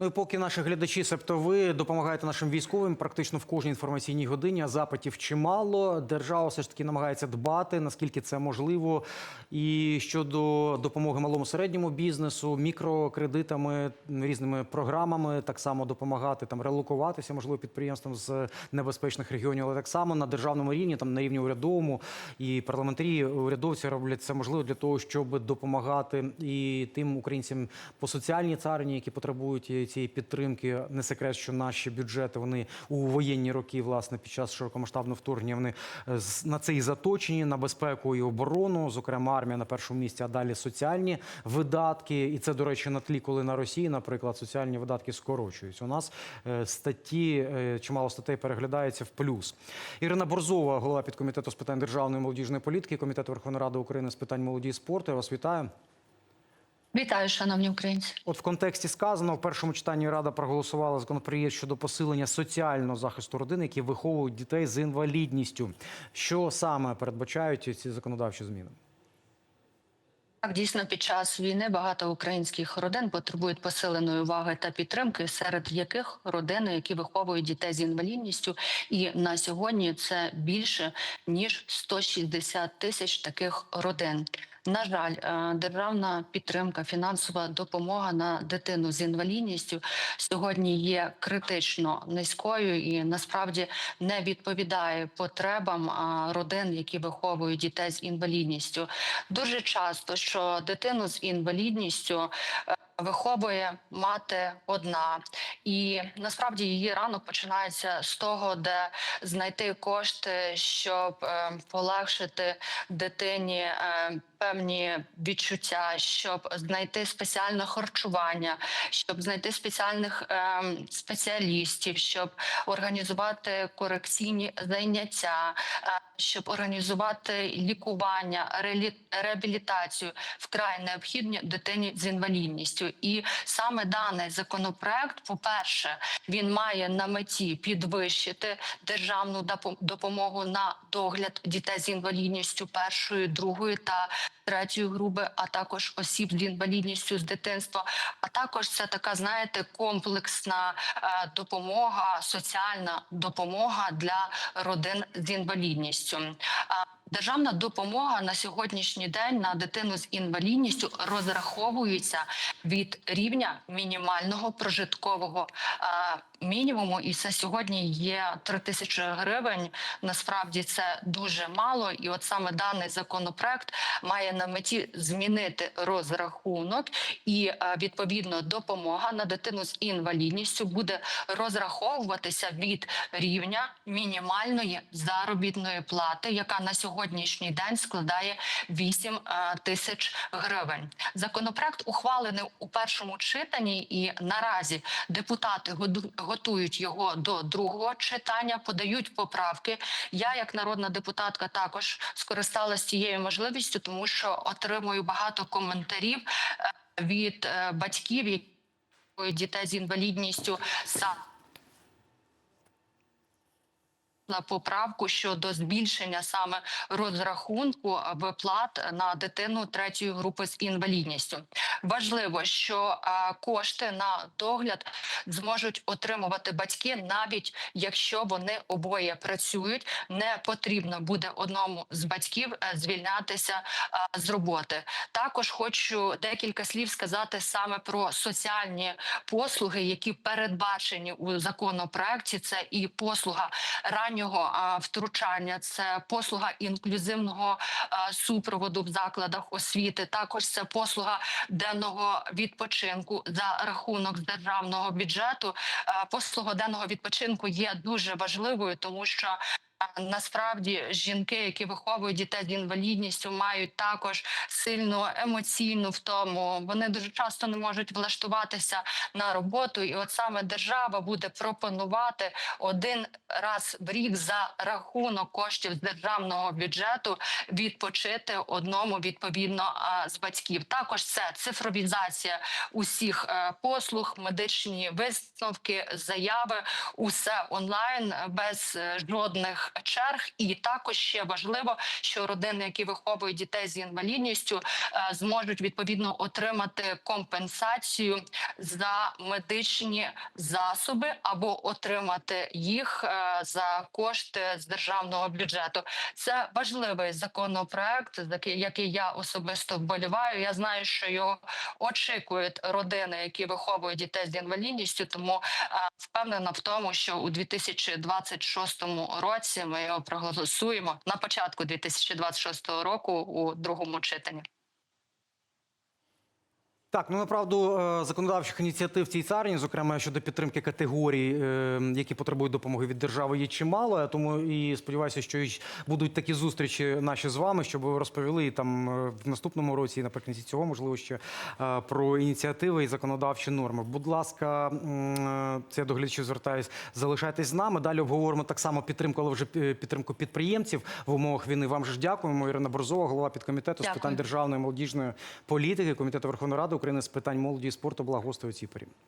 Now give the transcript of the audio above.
Ну і поки наші глядачі, себто ви допомагаєте нашим військовим практично в кожній інформаційній годині. а Запитів чимало. Держава все ж таки намагається дбати, наскільки це можливо. І щодо допомоги малому середньому бізнесу, мікрокредитами, різними програмами, так само допомагати там релокуватися, можливо, підприємствам з небезпечних регіонів, але так само на державному рівні, там на рівні урядовому і парламентарі, урядовці роблять це можливо для того, щоб допомагати і тим українцям по соціальній царині, які потребують цієї підтримки. Не секрет, що наші бюджети вони у воєнні роки, власне, під час широкомасштабного вторгнення, вони е, на це і заточені на безпеку і оборону. Зокрема, армія на першому місці, а далі соціальні видатки. І це, до речі, на тлі, коли на Росії, наприклад, соціальні видатки скорочуються. У нас е, статті е, чимало статей переглядається в плюс. Ірина Борзова, голова підкомітету з питань державної молодіжної політики, комітету Верховної Ради України з питань молоді і спорту. Я вас вітаю. Вітаю, шановні українці. От в контексті сказано, в першому читанні Рада проголосувала законопроєкт щодо посилення соціального захисту родин, які виховують дітей з інвалідністю. Що саме передбачають ці законодавчі зміни? Так, дійсно, під час війни багато українських родин потребують посиленої уваги та підтримки, серед яких родини, які виховують дітей з інвалідністю, і на сьогодні це більше ніж 160 тисяч таких родин. На жаль, е, державна підтримка, фінансова допомога на дитину з інвалідністю сьогодні є критично низькою і насправді не відповідає потребам родин, які виховують дітей з інвалідністю. Дуже часто, що дитину з інвалідністю е, виховує мати одна, і насправді її ранок починається з того, де знайти кошти, щоб е, полегшити дитині. е, Певні відчуття, щоб знайти спеціальне харчування, щоб знайти спеціальних ем, спеціалістів, щоб організувати корекційні заняття, е, щоб організувати лікування, реабілітацію вкрай необхідні дитині з інвалідністю. І саме даний законопроект, по-перше, він має на меті підвищити державну допомогу на догляд дітей з інвалідністю першої, другої та третьої групи, а також осіб з інвалідністю з дитинства. А також це така, знаєте, комплексна е, допомога, соціальна допомога для родин з інвалідністю. А Державна допомога на сьогоднішній день на дитину з інвалідністю розраховується від рівня мінімального прожиткового е, мінімуму, і це сьогодні є 3 тисячі гривень. Насправді це дуже мало, і от саме даний законопроект має на меті змінити розрахунок, і е, відповідно допомога на дитину з інвалідністю буде розраховуватися від рівня мінімальної заробітної плати, яка на сьогоднішній день складає 8 е, тисяч гривень. Законопроект ухвалений у першому читанні, і наразі депутати готують його до другого читання, подають поправки. Я, як народна депутатка, також скористалася цією можливістю, тому що отримую багато коментарів е, від е, батьків, які дітей з інвалідністю саме на поправку щодо збільшення саме розрахунку виплат на дитину третьої групи з інвалідністю. Важливо, що кошти на догляд зможуть отримувати батьки, навіть якщо вони обоє працюють, не потрібно буде одному з батьків е, звільнятися з роботи. Також хочу декілька слів сказати саме про соціальні послуги, які передбачені у законопроекті. Це і послуга раннього а, втручання, це послуга інклюзивного супроводу в закладах освіти. Також це послуга денного відпочинку за рахунок державного бюджету. Е, Послуга денного відпочинку є дуже важливою, тому що Насправді жінки, які виховують дітей з інвалідністю, мають також сильну емоційну втому. Вони дуже часто не можуть влаштуватися на роботу, і от саме держава буде пропонувати один раз в рік за рахунок коштів з державного бюджету відпочити одному відповідно з батьків. Також це цифровізація усіх е, послуг, медичні висновки, заяви, усе онлайн без е, жодних черг. І також ще важливо, що родини, які виховують дітей з інвалідністю, е, зможуть відповідно отримати компенсацію за медичні засоби або отримати їх е, за кошти з державного бюджету. Це важливий законопроект, за який- який я особисто вболіваю. Я знаю, що його очікують родини, які виховують дітей з інвалідністю. Тому е, впевнена в тому, що у 2026 році ми його проголосуємо на початку 2026 року у другому читанні. Так, ну направду е, законодавчих ініціатив в цій царині, зокрема щодо підтримки категорій, е, які потребують допомоги від держави, є чимало. Я Тому і сподіваюся, що будуть такі зустрічі наші з вами, щоб ви розповіли і там е, в наступному році, і наприкінці цього, можливо, ще про ініціативи і законодавчі норми. Будь ласка, це я до глядачів звертаюсь. Залишайтесь з нами. Далі обговоримо так само підтримку, але вже підтримку підприємців в умовах війни. Вам же ж дякуємо. Ірина Борзова, голова підкомітету з питань державної молодіжної політики, комітету Верховної Ради України з питань молоді і спорту була гостею у цій порі.